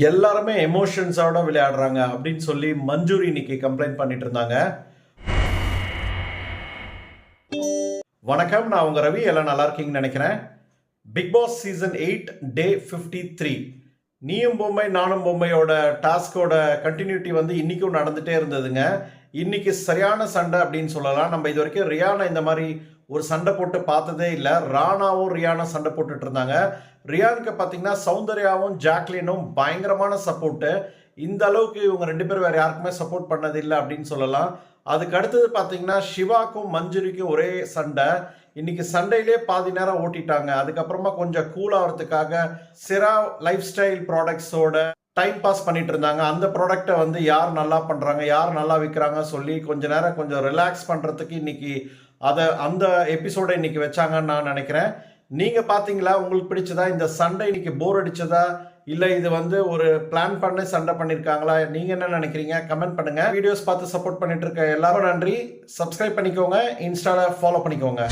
எல்லாருமே எமோஷன்ஸோட விளையாடுறாங்க அப்படின்னு சொல்லி மஞ்சூரி இன்னைக்கு கம்ப்ளைண்ட் பண்ணிட்டு இருந்தாங்க. வணக்கம் நான் உங்க ரவி. எல்லாம் நல்லா இருக்கீங்கன்னு நினைக்கிறேன். Bigg Boss season eight day fifty three நீயும் பொம்மை நானும் பொம்மையோட டாஸ்கோட கண்டினியூட்டி வந்து இன்னைக்கும் நடந்துட்டே இருந்ததுங்க. இன்னைக்கு சரியான சண்டை அப்படின்னு சொல்லலாம். நம்ம இது வரைக்கும் ரியானா இந்த மாதிரி ஒரு சண்டை போட்டு பார்த்ததே இல்லை. ராணாவும் ரியானா சண்டை போட்டுட்டு இருந்தாங்க. ரியானுக்கு பார்த்தீங்கன்னா சௌந்தர்யாவும் ஜாக்லினும் பயங்கரமான சப்போர்ட்டு இந்த அளவுக்கு இவங்க ரெண்டு பேரும் வேறு யாருக்குமே சப்போர்ட் பண்ணதில்லை அப்படின்னு சொல்லலாம். அதுக்கு அடுத்தது பார்த்தீங்கன்னா சிவாக்கும் மஞ்சுரிக்கும் ஒரே சண்டை. இன்னைக்கு சண்டையிலே பாதி நேரம் ஓட்டிட்டாங்க. அதுக்கப்புறமா கொஞ்சம் கூல் ஆகிறதுக்காக சிரா லைஃப் ஸ்டைல் ப்ராடக்ட்ஸோட டைம் பாஸ் பண்ணிட்டு இருந்தாங்க. அந்த ப்ராடக்டை வந்து யார் நல்லா பண்ணுறாங்க யார் நல்லா விற்கிறாங்க சொல்லி கொஞ்ச நேரம் கொஞ்சம் ரிலாக்ஸ் பண்ணுறதுக்கு இன்னைக்கு அதை அந்த எபிசோடை இன்னைக்கு வச்சாங்கன்னு நான் நினைக்கிறேன். நீங்கள் பார்த்தீங்களா உங்களுக்கு பிடிச்சதா? இந்த சண்டை இன்னைக்கு போர் அடிச்சதா? இல்லை இது வந்து ஒரு பிளான் பண்ணி சண்டை பண்ணியிருக்காங்களா நீங்கள் என்ன நினைக்கிறீங்க? கமெண்ட் பண்ணுங்க. வீடியோஸ் பார்த்து சப்போர்ட் பண்ணிட்டு இருக்க எல்லாரும் நன்றி. சப்ஸ்கிரைப் பண்ணிக்கோங்க. இன்ஸ்டாவில் ஃபாலோ பண்ணிக்கோங்க.